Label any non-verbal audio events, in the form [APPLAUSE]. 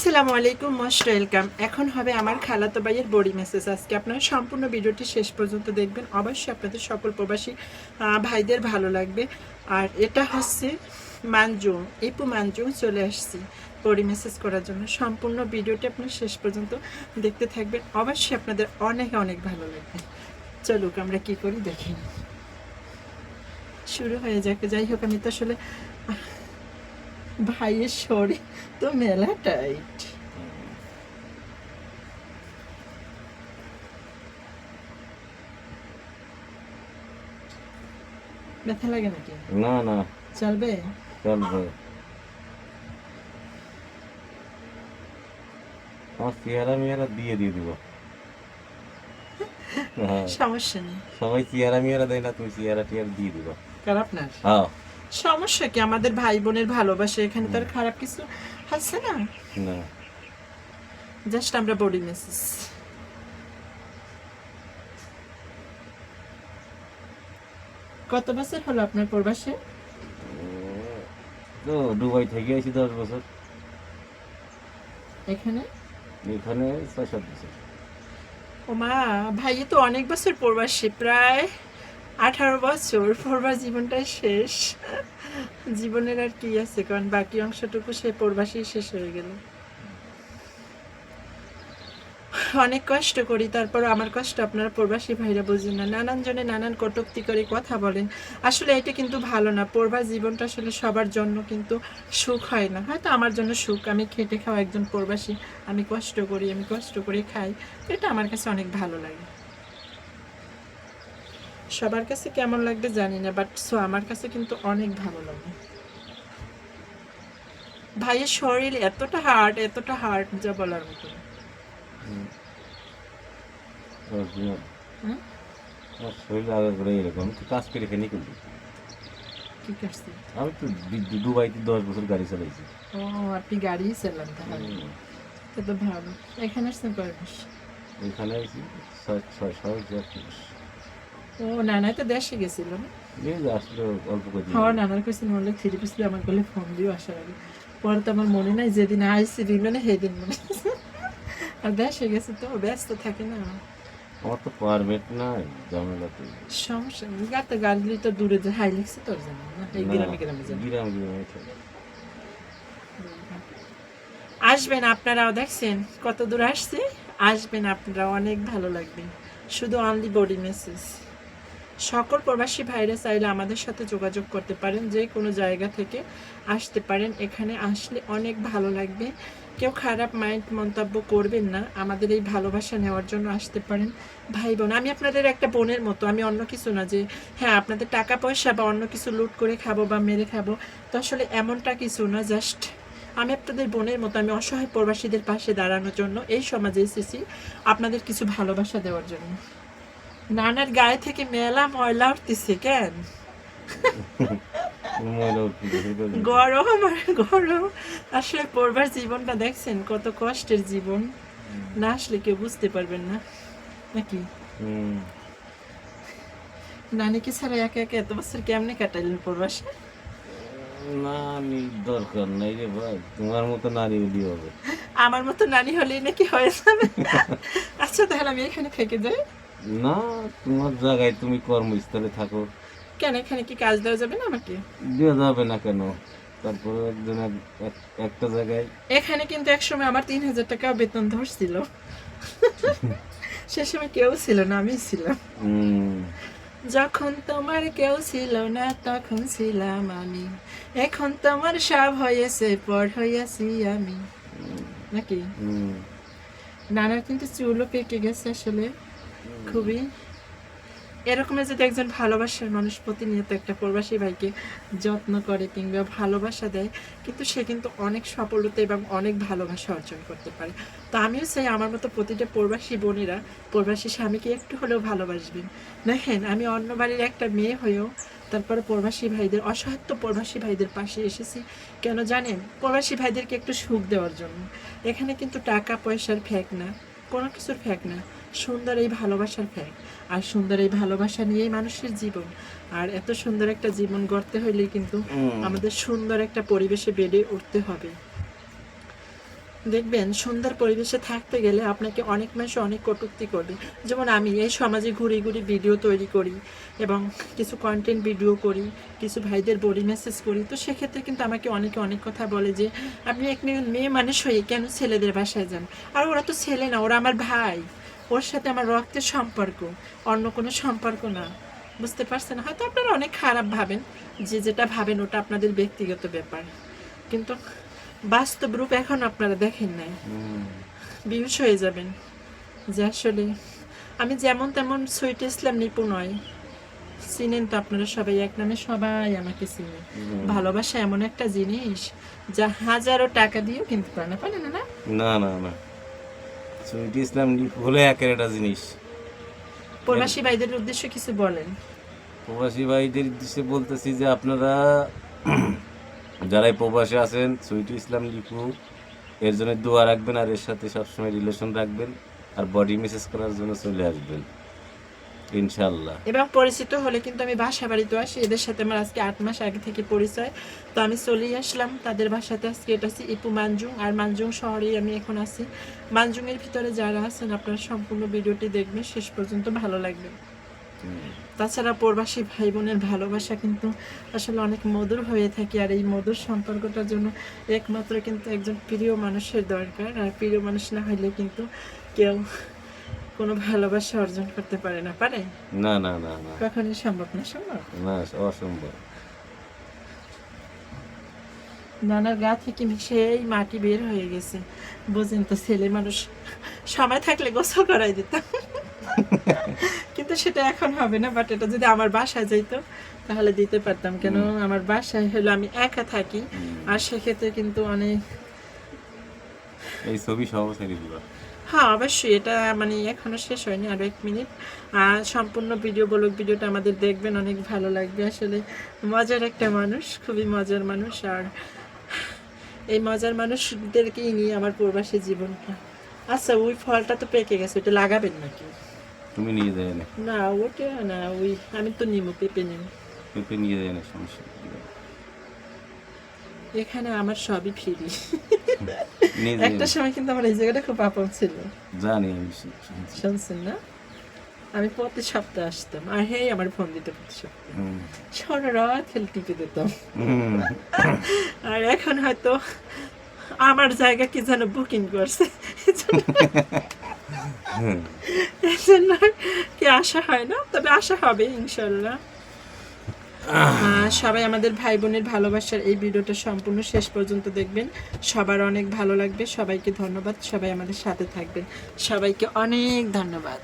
আসসালামু আলাইকুম, most welcome. এখন হবে আমার খালাতো ভাইয়ের বডি মেসেজ আজকে আপনারা সম্পূর্ণ ভিডিওটি শেষ পর্যন্ত দেখবেন। অবশ্যই আপনাদের সকল প্রবাসী ভাইদের ভালো লাগবে। আর এটা হচ্ছে মানজু ইপু মানজু চলে আসছি বডি মেসেজ করার জন্য। সম্পূর্ণ ভিডিওটি আপনারা শেষ পর্যন্ত দেখতে থাকবেন। অবশ্যই আপনাদের অনেক অনেক ভালো লাগবে। চলুক, আমরা কি করি দেখি। শুরু হয়ে যাক। যাই হোক, আমি তো আসলে ভাইয়ের শরীর তো মেলা টাইট ব্যথা লাগে নাকি? না না। চলবে? চলবে। আমার চেহারা মেয়েরা দিয়ে দিয়ে দিব। সমস্যা নেই। সবাই চেহারা মেয়েরা দেয় না তুমি চেহারা টিয়ারা দিয়ে দিবা। কার আপনার? হ্যাঁ। সমস্যা কি? আমাদের ভাই বোনের ভালোবাসা এখানে তো আর খারাপ কিছু আছে না? না। জাস্ট আমরা বডি মেসেজ। কত বছর হলো আপনার প্রবাসে? তো দুবাই থেকে আছি দশ বছর। এখানে? এখানে ছয় সাত বছর। ও মা ভাই তো অনেক বছর প্রবাসী প্রায় আঠারো বছর প্রবাস জীবনটাই শেষ। জীবনের আর কি আছে, কারণ বাকি অংশটুকু সে প্রবাসী শেষ হয়ে গেল। অনেক কষ্ট করি তারপর আমার কষ্ট আপনারা প্রবাসী ভাইরা বুঝেন না। নানান জনে নানান কটুক্তি করে কথা বলেন। আসলে এটা কিন্তু ভালো না, পড়বার জীবনটা আসলে সবার জন্য কিন্তু সুখ হয় না। হয়তো আমার জন্য সুখ, আমি খেটে খাওয়া একজন প্রবাসী আমি কষ্ট করি, আমি কষ্ট করে খাই, এটা আমার কাছে অনেক ভালো লাগে। সবার কাছে কেমন লাগবে জানি না বাট সো আমার কাছে কিন্তু অনেক ভালো লাগে। ভাইয়ের শরীর এতটা হার্ড এতটা হার্ড যা বলার মতো? আমার শরীর আগে করে এরকম তো কাজ করে এখানে করবি কি করছি আমি তো দুবাইতে দশ বছর গাড়ি চালাইছি। ও আপনি গাড়ি চালান তাহলে। তো ভালো। এখানে আসছেন কয় মাস? এখানে ছয় ছয় ছয় সাত মাস। ও নানাই তো দেশে গেছিল না? এই যে আসলে অল্প করে আমার নানার কাছে আমার গলে ফোন দিও আসার আগে। পরে তো আমার মনে নাই যেদিন আইসি সেদিন মনে আর দেশে গেছে তো ব্যস্ত থাকে না। আমার তো পারমিট নাই ঝামেলা তো। সমস্যা নেই। গাতে গাড়ি তো দূরে যে হাই লিখছে তোর জানো না? এই গ্রামে গ্রামে জানো গ্রাম গ্রামে আসবেন আপনারাও দেখছেন কত দূর আসছে? আসবেন আপনারা অনেক ভালো লাগবে। শুধু অনলি বডি মেসেজ সকল প্রবাসী ভাইরা চাইলে আমাদের সাথে যোগাযোগ করতে পারেন, যে কোনো জায়গা থেকে আসতে পারেন। এখানে আসলে অনেক ভালো লাগবে। কেউ খারাপ মাইন্ড মন্তব্য করবেন না, আমাদের এই ভালোবাসা নেওয়ার জন্য আসতে পারেন। ভাই বোন, আমি আপনাদের একটা বোনের মতো, আমি অন্য কিছু না যে হ্যাঁ আপনাদের টাকা পয়সা বা অন্য কিছু লুট করে খাব বা মেরে খাব, তো আসলে এমনটা কিছু না, জাস্ট আমি আপনাদের বোনের মতো, আমি অসহায় প্রবাসীদের পাশে দাঁড়ানোর জন্য এই সমাজে এসেছি আপনাদের কিছু ভালোবাসা দেওয়ার জন্য। নানার গায়ে থেকে মেলা ময়লা উঠতেছে কেন? [LAUGHS] গরম আর গরম। আসলে পড়বার জীবনটা দেখছেন কত কষ্টের জীবন। না আসলে কেউ বুঝতে পারবেন না নাকি? নানিকে ছাড়া একা একা এত বছর কেমনে কাটাইলেন প্রবাসে? না আমি দরকার নাই রে ভাই। তোমার মতো নারী হলি হবে। আমার মতো নানি হলেই নাকি হয়ে যাবে? আচ্ছা তাহলে আমি এখানে থেকে যাই। না তোমার জায়গায় তুমি কর্মস্থলে থাকো। কেন এখানে কি কাজ দেওয়া যাবে না আমাকে দেওয়া যাবে না কেন? তারপরে একজন এক- এক- একটা জায়গায়। এখানে কিন্তু একসময় আমার তিন হাজার টাকা বেতন ধরছিল সে সময় কেউ ছিল না আমি ছিলাম। যখন তোমার কেউ ছিল না তখন ছিলাম আমি। এখন তোমার সব হয়েছে পর হইয়াছি আমি। নাকি? নানার কিন্তু চুলও পেকে গেছে আসলে। খুবই। এরকমের যদি একজন ভালোবাসার মানুষ প্রতিনিয়ত একটা প্রবাসী ভাইকে যত্ন করে কিংবা ভালোবাসা দেয়, কিন্তু সে কিন্তু অনেক সফলতা এবং অনেক ভালোবাসা অর্জন করতে পারে। তো আমিও চাই আমার মতো প্রতিটা প্রবাসী বোনেরা, প্রবাসী স্বামীকে একটু হলেও ভালোবাসবেন। দেখেন আমি অন্য বাড়ির একটা মেয়ে হয়েও তারপরে প্রবাসী ভাইদের অসহায়ত্ব প্রবাসী ভাইদের পাশে এসেছি। কেন জানেন? প্রবাসী ভাইদেরকে একটু সুখ দেওয়ার জন্য। এখানে কিন্তু টাকা পয়সার ফ্যাক না। কোনো কিছুর ফ্যাক না। সুন্দর এই ভালোবাসার ফ্যাক আর সুন্দর এই ভালোবাসা নিয়েই মানুষের জীবন। আর এত সুন্দর একটা জীবন গড়তে হইলে কিন্তু আমাদের সুন্দর একটা পরিবেশে বেড়ে উঠতে হবে। দেখবেন সুন্দর পরিবেশে থাকতে গেলে আপনাকে অনেক মানুষ অনেক কটূক্তি করবে। যেমন আমি এই সমাজে ঘুরে ঘুরে ভিডিও তৈরি করি এবং কিছু কন্টেন্ট ভিডিও করি, কিছু ভাইদের বডি মেসেজ করি। তো সেক্ষেত্রে কিন্তু আমাকে অনেকে অনেক কথা বলে যে, আপনি এক মেয়ে মানুষ হয়ে কেন ছেলেদের বাসায় যান? আর ওরা তো ছেলে না, ওরা আমার ভাই। ওর সাথে আমার রক্তের সম্পর্ক, অন্য কোনো সম্পর্ক না। বুঝতে পারছেন? হয়তো আপনারা অনেক খারাপ ভাবেন, যে যেটা ভাবেন ওটা আপনাদের ব্যক্তিগত ব্যাপার। কিন্তু বাস্তব রূপ এখন আপনারা দেখেন নাই। বিহুশ হয়ে যাবেন। যে আসলে আমি যেমন তেমন সুইট ইসলাম নিপুণ নয় চিনেন তো আপনারা সবাই এক নামে সবাই আমাকে চিনে। ভালোবাসা এমন একটা জিনিস যা হাজারো টাকা দিয়েও কিনতে পারে না পারে না না? না না না। সুইট ইসলাম হলো একের একটা জিনিস। প্রবাসী ভাইদের উদ্দেশ্যে কিছু বলেন। প্রবাসী ভাইদের উদ্দেশ্যে বলতেছি যে আপনারা যারাই প্রবাসে আছেন সুইট ইসলাম লিপু। এর জন্য দোয়া রাখবেন আর এর সাথে সবসময় রিলেশন রাখবেন আর বডি মেসেজ করার জন্য চলে আসবেন। ইনশাল্লাহ এবং পরিচিত হলে কিন্তু আমি বাসা বাড়িতে আসি, এদের সাথে আমার আজকে আট মাস আগে থেকে পরিচয়। তো আমি চলেই আসলাম, তাদের বাসাতে আজকে এটা হচ্ছে ইপু মানজুং আর মানজুং শহরেই আমি এখন আছি। মানজুংয়ের ভিতরে যারা আছেন, আপনারা সম্পূর্ণ ভিডিওটি দেখবেন। শেষ পর্যন্ত ভালো লাগবে। তাছাড়া প্রবাসী ভাই বোনের ভালোবাসা কিন্তু আসলে অনেক মধুর হয়ে থাকে আর এই মধুর সম্পর্কটার জন্য একমাত্র কিন্তু একজন প্রিয় মানুষের দরকার আর প্রিয় মানুষ না হইলে কিন্তু কেউ কোনো ভালোবাসা অর্জন করতে পারে না পারে? না না না না। কখনই সম্ভব না সম্ভব? না অসম্ভব। নানার গা থেকে সেই মাটি বের হয়ে গেছে? বুঝেন তো ছেলে মানুষ সময় থাকলে গোসল করাই দিতাম। [LAUGHS] সেটা এখন হবে না বাট এটা যদি আমার বাসায় যাইতো তাহলে দিতে পারতাম। কেন? আমার বাসায় হলো আমি একা থাকি আর সেক্ষেত্রে কিন্তু অনেক এই ছবি সহ হ্যাঁ অবশ্যই। এটা মানে এখনও শেষ হয়নি আরও এক মিনিট। আর সম্পূর্ণ ভিডিও বলক ভিডিওটা আমাদের দেখবেন অনেক ভালো লাগবে। আসলে মজার একটা মানুষ খুবই মজার মানুষ আর এই মজার মানুষদেরকেই নিয়ে আমার প্রবাসী জীবনটা। আচ্ছা ওই ফলটা তো পেকে গেছে ওটা লাগাবেন নাকি? তুমি নিয়ে যায় না না ওটা না ওই আমি তো নিমু পেঁপে নিমু পেঁপে নিয়ে যায় না সমস্যা এখানে আমার সবই ফ্রি একটা সময় কিন্তু আমার এই জায়গাটা খুব আপন ছিল। জানি আমি শুনছেন না? আমি প্রতি সপ্তাহে আসতাম। আর হেই আমার ফোন দিতে প্রতি সপ্তাহে। সারা রাত খেলে টিপে দিতাম। আর এখন হয়তো আমার জায়গা কি যেন বুকিং করছে। কি আশা হয় না? তবে আশা হবে ইনশাল্লাহ সবাই আমাদের ভাই বোনের ভালোবাসার এই ভিডিওটা সম্পূর্ণ শেষ পর্যন্ত দেখবেন। সবার অনেক ভালো লাগবে। সবাইকে ধন্যবাদ। সবাই আমাদের সাথে থাকবেন। সবাইকে অনেক ধন্যবাদ।